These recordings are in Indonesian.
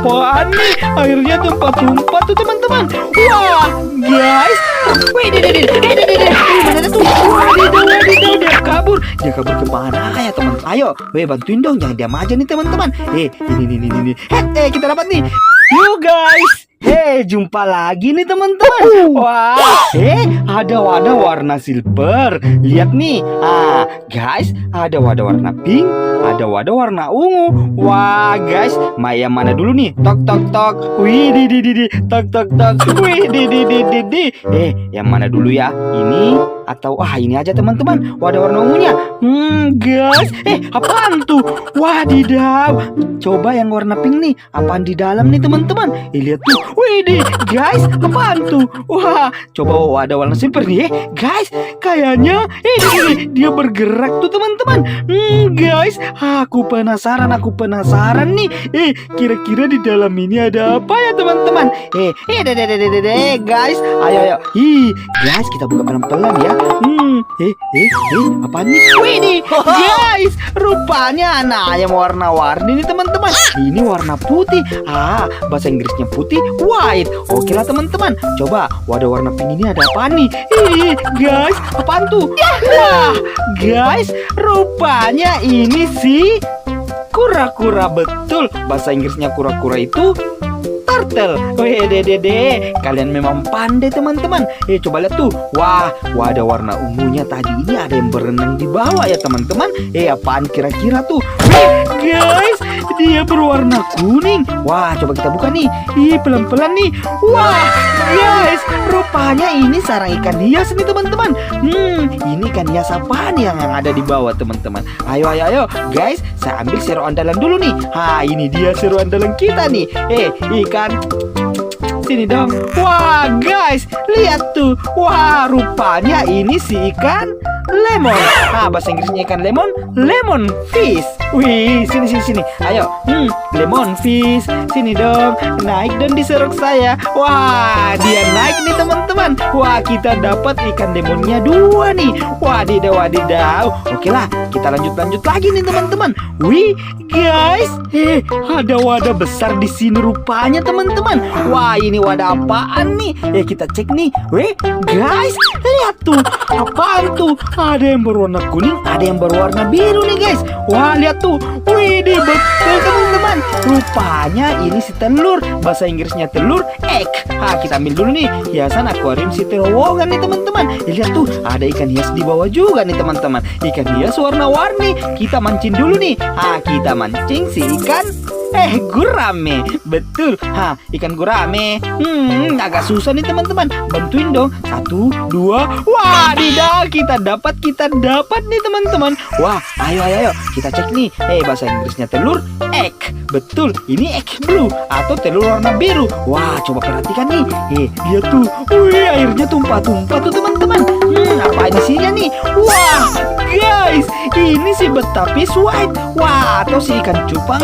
apaan nih? Airnya tumpah-tumpah tuh teman-teman. Wah, guys. Eh, dia kabur. Dia kabur ke mana ya teman? Ayo, weh bantuin dong, jangan diam aja nih teman-teman. Eh, ini, ini, ini, ini. Eh, eh, kita dapat nih. Yuk guys. Hei, jumpa lagi nih teman-teman. Wah, eh, ada wadah warna silver. Lihat nih. Ah, guys, ada wadah warna pink, ada wadah warna ungu. Wah, guys, Maya mana dulu nih? Tok tok tok. Wih, di di di di. Tok tok tok. Wih, di di di di di. Eh, yang mana dulu ya? Ini atau ah ini aja teman-teman. Wadah warna ungunya. Hmm, guys. Eh, apaan tuh? Wadidaw. Coba yang warna pink nih. Apaan di dalam nih teman-teman? Eh, lihat tuh. Wih, di, guys, apaan tuh? Wah, coba ada warna silver nih, eh. guys. Kayaknya, ini, dia bergerak tuh teman-teman. Hmm, guys, aku penasaran, aku penasaran nih. Eh, kira-kira di dalam ini ada apa ya teman-teman? Eh, eh, deh, deh, deh, deh, deh, guys. Ayo, ayo. Ih, guys, kita buka pelan-pelan ya. Hmm, eh, eh, eh, apa nih? Wih, nih, guys, rupanya anak ayam warna-warni nih teman-teman. Ini warna putih. Ah, bahasa Inggrisnya putih, white. Oke lah teman-teman. Coba wadah warna pink ini ada apa nih? Ih, guys, apaan tuh? Wah, guys, rupanya ini sih kura-kura betul. Bahasa Inggrisnya kura-kura itu turtle. Dede, kalian memang pandai teman-teman. Eh, coba lihat tuh. Wah, wadah warna ungunya tadi ini ada yang berenang di bawah ya teman-teman. Eh, apaan kira-kira tuh? Wih, guys, dia berwarna kuning. Wah, coba kita buka nih. Ih, pelan-pelan nih. Wah, guys, rupanya ini sarang ikan hias nih teman-teman. Hmm, ini ikan hias apaan yang yang ada di bawah teman-teman? Ayo, ayo, ayo, guys, saya ambil seru andalan dulu nih. Ha, ini dia seru andalan kita nih. Eh, ikan sini dong. Wah, guys, lihat tuh. Wah, rupanya ini si ikan lemon. Ah, bahasa Inggrisnya ikan lemon, lemon fish. Wih, sini sini sini. Ayo, hmm, lemon fish. Sini dong. Naik dong di serok saya. Wah, dia naik nih teman-teman. Wah, kita dapat ikan lemonnya dua nih. Wadidaw, wadidaw. Oke lah, kita lanjut lanjut lagi nih teman-teman. Wih, guys, eh, ada wadah besar di sini rupanya teman-teman. Wah, ini wadah apaan nih? Eh, kita cek nih. Wih, guys, lihat tuh. Apaan tuh? Ada yang berwarna kuning, ada yang berwarna biru nih guys. Wah, lihat tuh. Wih, betul teman-teman. Rupanya ini si telur. Bahasa Inggrisnya telur egg. Ah, kita ambil dulu nih hiasan akuarium si terowongan nih teman-teman. Lihat tuh, ada ikan hias di bawah juga nih teman-teman. Ikan hias warna-warni. Kita mancing dulu nih. Ah, kita mancing si ikan Eh, gurame. Betul. Ha, ikan gurame. Hmm, agak susah nih teman-teman. Bantuin dong. Satu, dua. Wah, tidak. Kita dapat, kita dapat nih teman-teman. Wah, ayo, ayo, ayo. Kita cek nih. Eh, bahasa Inggrisnya telur egg. Betul. Ini egg blue atau telur warna biru. Wah, coba perhatikan nih. Eh, lihat tuh. Wih, airnya tumpah-tumpah tuh teman-teman. Hmm, apa isinya nih? Wah, guys, ini si betapis white. Wah, atau si ikan cupang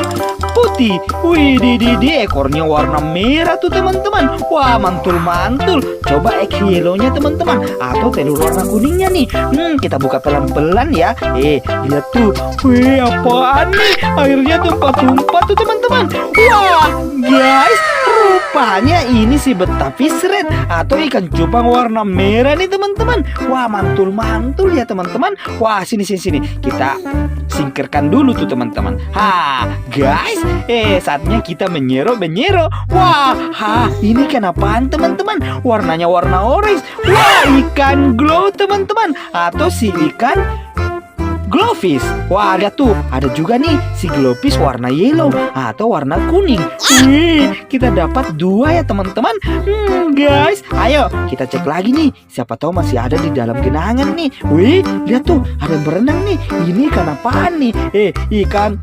putih. Wih, di di di ekornya warna merah tuh teman-teman. Wah, mantul-mantul. Coba egg yellow-nya teman-teman atau telur warna kuningnya nih. Hmm, kita buka pelan-pelan ya. Eh, lihat tuh. Wih, apaan nih? Airnya tumpah-tumpah tuh teman-teman. Wah, guys, Rupanya ini si betapis red atau ikan cupang warna merah nih teman-teman. Wah mantul-mantul ya teman-teman. Wah sini sini sini kita singkirkan dulu tuh teman-teman. Ha guys, eh saatnya kita menyero menyero. Wah ha ini ikan apaan teman-teman? Warnanya warna orange. Wah ikan glow teman-teman atau si ikan Glowfish. Wah, lihat tuh, ada juga nih si glowfish warna yellow atau warna kuning. Wih, kita dapat dua ya teman-teman. Hmm, guys, ayo kita cek lagi nih. Siapa tahu masih ada di dalam genangan nih. Wih, lihat tuh, ada berenang nih. Ini ikan apaan nih? Eh, ikan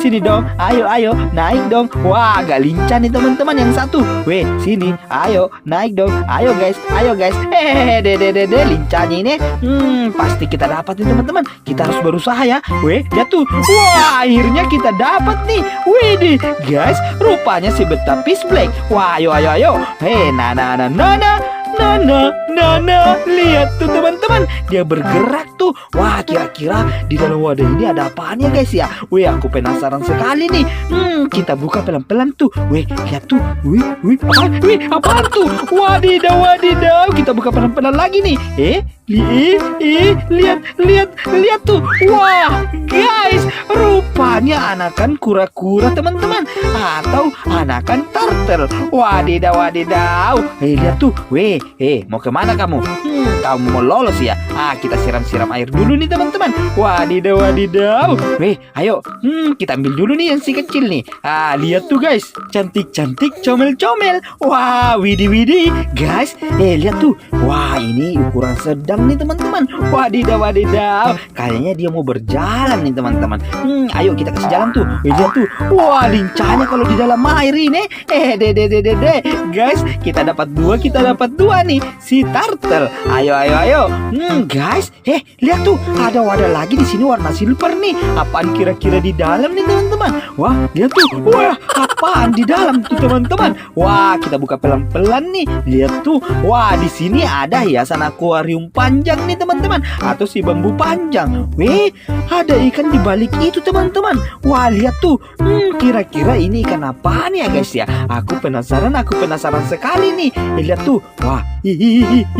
Sini dong, ayo ayo naik dong. Wah, agak lincah nih teman-teman yang satu. Weh, sini, ayo naik dong. Ayo guys, ayo guys. Hehehe, dede dede lincahnya ini. Hmm, pasti kita dapat nih teman-teman. Kita harus berusaha ya. Weh, lihat tuh. Wah, akhirnya kita dapat nih. Wih, di guys, rupanya si betapis black. Wah, ayo ayo ayo. Hei, nana nana nana. Nana, Nana, lihat tuh teman-teman, dia bergerak tuh. Wah, kira-kira di dalam wadah ini ada apaan ya guys ya? Wih, aku penasaran sekali nih. Hmm, kita buka pelan-pelan tuh. Wih, lihat tuh. Wih, wih, apa? Wih, apaan tuh? Wadidaw, wadidaw. Kita buka pelan-pelan lagi nih. Eh, li, eh, lihat, lihat, lihat tuh. Wah, guys, rupanya anakan kura-kura teman-teman atau anakan turtle. Wadidaw, wadidaw. Eh, lihat tuh. Weh, eh, mau ke mana kamu? Hmm, kamu mau lolos ya? Ah, kita siram-siram air dulu nih teman-teman. Wadidaw, wadidaw. Weh, ayo. Hmm, kita ambil dulu nih yang si kecil nih. Ah, lihat tuh guys. Cantik-cantik, comel-comel. Wah, widi-widi. Guys, eh lihat tuh. Wah, ini ukuran sedang nih teman-teman. Wadidaw, wadidaw. Kayaknya dia mau berjalan nih teman-teman. Hmm, ayo kita kasih jalan tuh. Wih, lihat tuh. Wah, lincahnya kalau di dalam air ini. Eh, de de de de de. Guys, kita dapat dua, kita dapat dua nih. Si turtle. Ayo, ayo, ayo. Hmm, guys. Eh, lihat tuh. Ada wadah lagi di sini warna silver nih. Apaan kira-kira di dalam nih teman-teman? Wah, lihat tuh. Wah, apaan di dalam tuh teman-teman? Wah, kita buka pelan-pelan nih. Lihat tuh. Wah, di sini ada hiasan akuarium panjang nih teman-teman. Atau si bambu panjang. Weh, ada ikan di balik itu teman-teman. Wah, lihat tuh. Hmm, kira-kira ini ikan apaan ya guys ya? Aku penasaran, aku penasaran sekali nih. Lihat tuh. Wah, ini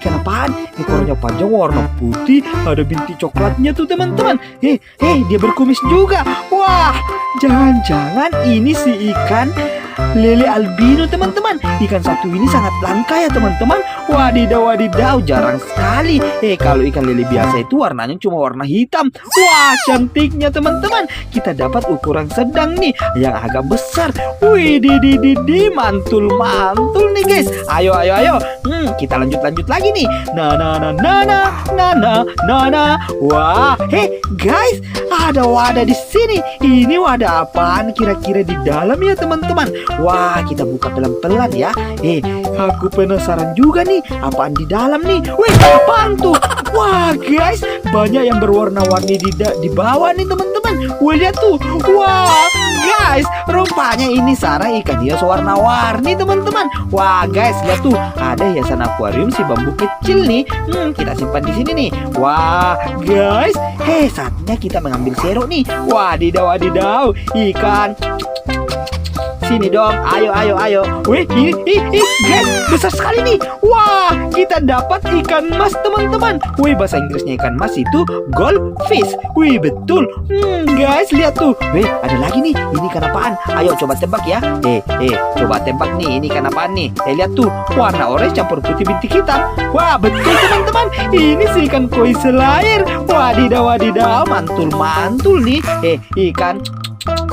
ikan apaan? Ekornya panjang warna putih, ada bintik coklatnya tuh teman-teman. Eh, eh, dia berkumis juga. Wah, jangan-jangan ini si ikan lele albino teman-teman. Ikan satu ini sangat langka ya teman-teman. Wadidaw, wadidaw, jarang sekali. Eh, kalau ikan lele biasa itu warnanya cuma warna hitam. Wah, cantiknya teman-teman. Kita dapat ukuran sedang nih, yang agak besar. Wih, di di di di mantul mantul nih guys. Ayo, ayo, ayo. Hmm, kita lanjut lanjut lagi nih. Nah, nah, nah, nah, nah, nah, nah, nah, nah. Wah, heh, guys, ada wadah di sini. Ini wadah apaan kira-kira di dalam ya teman-teman? Wah, kita buka pelan-pelan ya. Eh, aku penasaran juga nih, apaan di dalam nih? Wih, apaan tuh? Wah, guys, banyak yang berwarna-warni di di bawah nih teman-teman. Wih, lihat tuh. Wah, guys, rupanya ini sarang ikan hias warna-warni teman-teman. Wah, guys, lihat tuh, ada hiasan akuarium si bambu kecil nih. Hmm, kita simpan di sini nih. Wah, guys, heh, saatnya kita mengambil serok nih. Wadidaw, wadidaw, ikan Sini dong, ayo, ayo, ayo. Wih, ih, ih, guys, besar sekali nih. Wah, kita dapat ikan mas, teman-teman. Wih, bahasa Inggrisnya ikan mas itu goldfish. Wih, betul. Hmm, guys, lihat tuh. Wih, ada lagi nih. Ini ikan apaan? Ayo, coba tebak ya. Eh, eh, coba tebak nih. Ini ikan apaan nih? Eh, lihat tuh. Warna orange campur putih bintik hitam. Wah, betul, teman-teman. Ini si ikan koi selair. Wadidaw, wadidaw. Mantul, mantul nih. Eh, ikan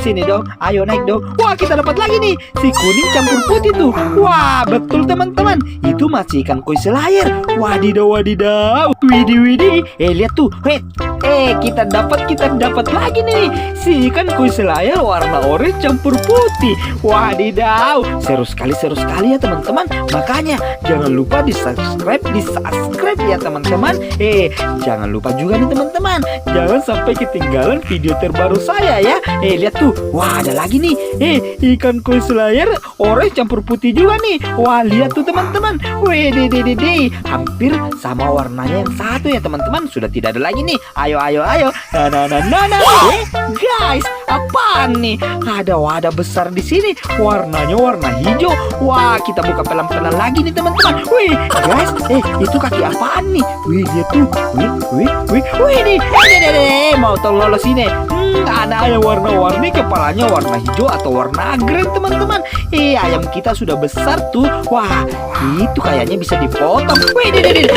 Sini dong, ayo naik dong. Wah, kita dapat lagi nih. Si kuning campur putih tuh. Wah, betul teman-teman. Itu masih ikan koi selayar. Wadidaw, wadidaw. Widih, widih. Eh, lihat tuh. Wait. Eh, kita dapat, kita dapat lagi nih. Si ikan koi selayar warna orange campur putih. Wadidaw. Seru sekali, seru sekali ya teman-teman. Makanya, jangan lupa di subscribe, di subscribe ya teman-teman. Eh, jangan lupa juga nih teman-teman. Jangan sampai ketinggalan video terbaru saya ya. Eh, lihat tuh. Wah, ada lagi nih. Eh, ikan koi selayar orange campur putih juga nih. Wah, lihat tuh teman-teman. Deh. Hampir sama warnanya yang satu ya teman-teman. Sudah tidak ada lagi nih. Ayo, ayo, ayo. Nah, nah, nah, nah, nah. Eh, guys, apaan nih? Ada wadah besar di sini. Warnanya warna hijau. Wah, kita buka pelan-pelan lagi nih teman-teman. Wih, guys, eh, itu kaki apaan nih? Wih, lihat tuh. Wih, wih, wih, wih nih. Eh. Mau lolos ini. Hmm, ada ayam warna-warni kepalanya warna hijau atau warna green teman-teman. Eh ayam kita sudah besar tuh. Wah itu kayaknya bisa dipotong. Wih deh deh.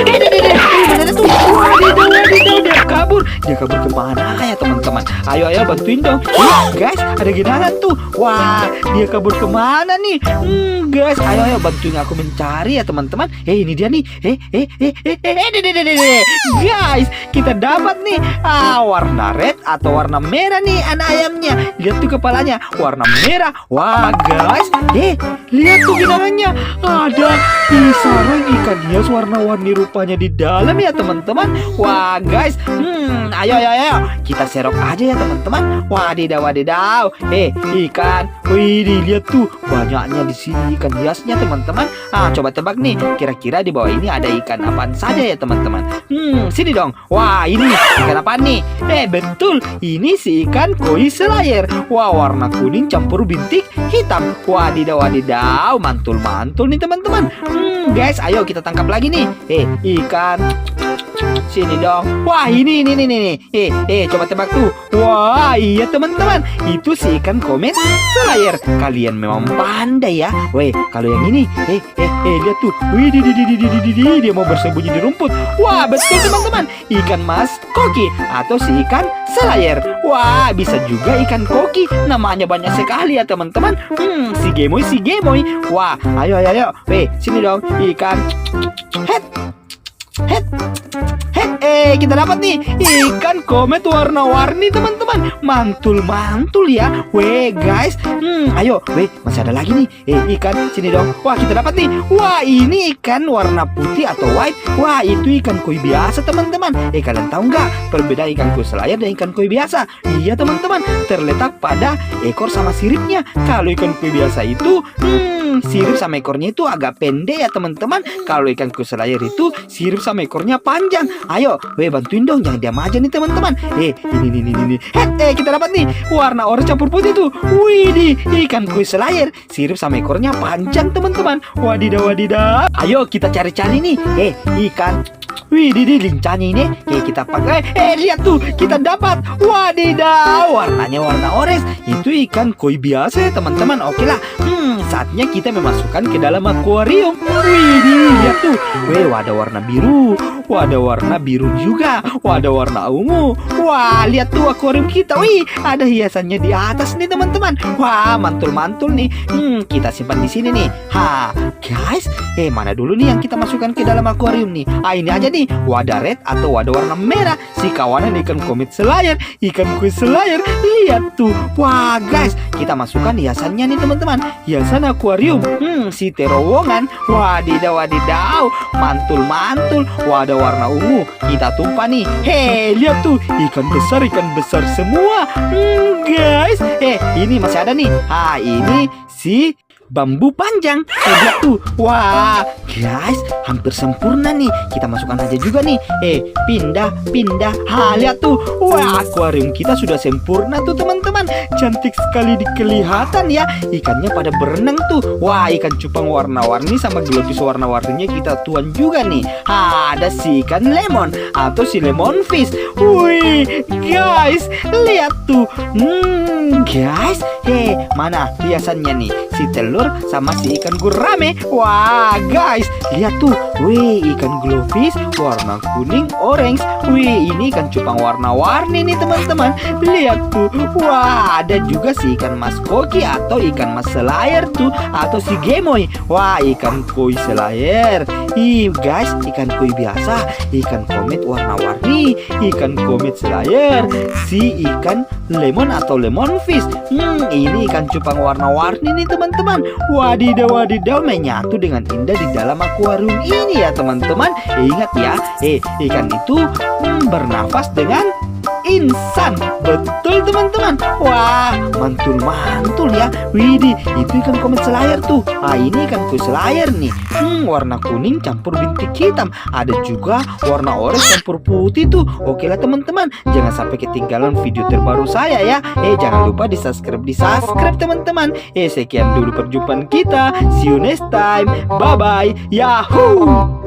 Eh, kabur. Dia kabur ke mana ya teman-teman? Ayo ayo bantuin dong. Eh, guys ada gimana tuh? Wah dia kabur ke mana nih? Hmm guys ayo ayo bantuin aku mencari ya teman-teman. Eh ini dia nih. Eh eh eh eh eh eh. Guys kita dapat nih ah warna red atau warna merah nih anak ayamnya. Lihat tuh kepalanya warna merah. Wah guys, eh lihat tuh ginangannya. Ada di sarang ikan hias warna-warni rupanya di dalam ya teman-teman. Wah guys, hmm ayo, ayo, ayo. Kita serok aja ya teman-teman. Wadidaw, wadidaw. Eh, ikan. Wih, lihat tuh. Banyaknya di sini ikan hiasnya teman-teman. Ah, coba tebak nih. Kira-kira di bawah ini ada ikan apaan saja ya teman-teman. Hmm, sini dong. Wah, ini ikan apa nih? Eh, betul. Ini si ikan koi selayar. Wah, warna kuning campur bintik hitam. Wadidaw, wadidaw. Mantul-mantul nih teman-teman. Hmm, guys, ayo kita tangkap lagi nih. Eh, ikan Sini dong. Wah, ini ini ini ini Eh, eh coba tebak tuh. Wah, iya teman-teman. Itu si ikan komet Slayer. Kalian memang pandai ya. Weh, kalau yang ini, eh eh eh lihat tuh. Wih, di, di, di, di, di, di, di. dia mau bersembunyi di rumput. Wah, betul teman-teman. Ikan mas koki atau si ikan Slayer. Wah, bisa juga ikan koki. Namanya banyak sekali ya, teman-teman. Hmm, si gemoy si gemoy. Wah, ayo ayo ayo. Weh, sini dong. Ikan. Head. Eh kita dapat nih ikan komet warna-warni teman-teman. Mantul-mantul ya. Weh guys, hmm, ayo, weh masih ada lagi nih. Eh ikan sini dong. Wah kita dapat nih. Wah ini ikan warna putih atau white. Wah itu ikan koi biasa teman-teman. Eh kalian tahu nggak perbedaan ikan koi selayar dan ikan koi biasa? Iya teman-teman, terletak pada ekor sama siripnya. Kalau ikan koi biasa itu, hmm, sirip sama ekornya itu agak pendek ya teman-teman. Kalau ikan koi selayar itu sirip sama ekornya panjang. Ayo, weh bantuin dong, jangan diam aja nih teman-teman. Eh, ini ini ini ini. Eh kita dapat nih warna oranye campur putih tuh. Wih, di ikan koi selayar, sirip sama ekornya panjang teman-teman. Wadidaw wadidaw. Ayo kita cari-cari nih. Eh, ikan Wih, di lincahnya ini Oke, kita pakai. Eh, lihat tuh, kita dapat. Wadidaw, warnanya warna orange. Itu ikan koi biasa teman-teman. Oke lah. Hmm, saatnya kita memasukkan ke dalam akuarium. Wih, lihat tuh. Wih, ada warna biru. Wah, ada warna biru juga. Wah, ada warna ungu. Wah, lihat tuh akuarium kita. Wih, ada hiasannya di atas nih, teman-teman. Wah, mantul-mantul nih. Hmm, kita simpan di sini nih. Ha, guys. Eh, mana dulu nih yang kita masukkan ke dalam akuarium nih? Ah, ini aja nih nih wadah red atau wadah warna merah si kawanan ikan komit selayar ikan kuis selayar lihat tuh wah guys kita masukkan hiasannya nih teman-teman hiasan akuarium? Hmm si terowongan. Wadidaw wadidaw mantul mantul wadah warna ungu. Kita tumpah nih. Hei lihat tuh. Ikan besar ikan besar semua. Hmm guys. Eh ini masih ada nih. Ah ini si bambu panjang. Lihat tuh. Wah guys hampir sempurna nih. Kita masukkan aja juga nih. Eh pindah pindah. Ha lihat tuh. Wah akuarium kita sudah sempurna tuh teman-teman. Cantik sekali dikelihatan ya. Ikannya pada berenang tuh. Wah ikan cupang warna-warni sama globis warna-warninya kita tuan juga nih. Ha ada si ikan lemon atau si lemon fish. Wih guys lihat tuh. Hmm guys eh mana hiasannya nih si telur sama si ikan gurame. Wah, guys, lihat tuh. Wih, ikan glowfish warna kuning orange. Wih, ini ikan cupang warna-warni nih, teman-teman. Lihat tuh. Wah, ada juga si ikan mas koki atau ikan mas selayar tuh atau si gemoy. Wah, ikan koi selayar. Ih, guys, ikan koi biasa, ikan komet warna-warni, ikan komet selayar, si ikan lemon atau lemon fish. Hmm, ini ikan cupang warna-warni nih, teman-teman. Wadidaw wadidaw menyatu dengan indah di dalam akuarium ini ya teman-teman. Ingat ya, eh ikan itu hmm, bernafas dengan insan. Betul teman-teman. Wah mantul-mantul ya. Widih itu ikan komet selayar tuh. Ah ini ikan koi selayar nih. Hmm warna kuning campur bintik hitam. Ada juga warna oranye campur putih tuh. Oke lah teman-teman. Jangan sampai ketinggalan video terbaru saya ya. Eh jangan lupa di subscribe Di subscribe teman-teman. Eh sekian dulu perjumpaan kita. See you next time. Bye bye Yahoo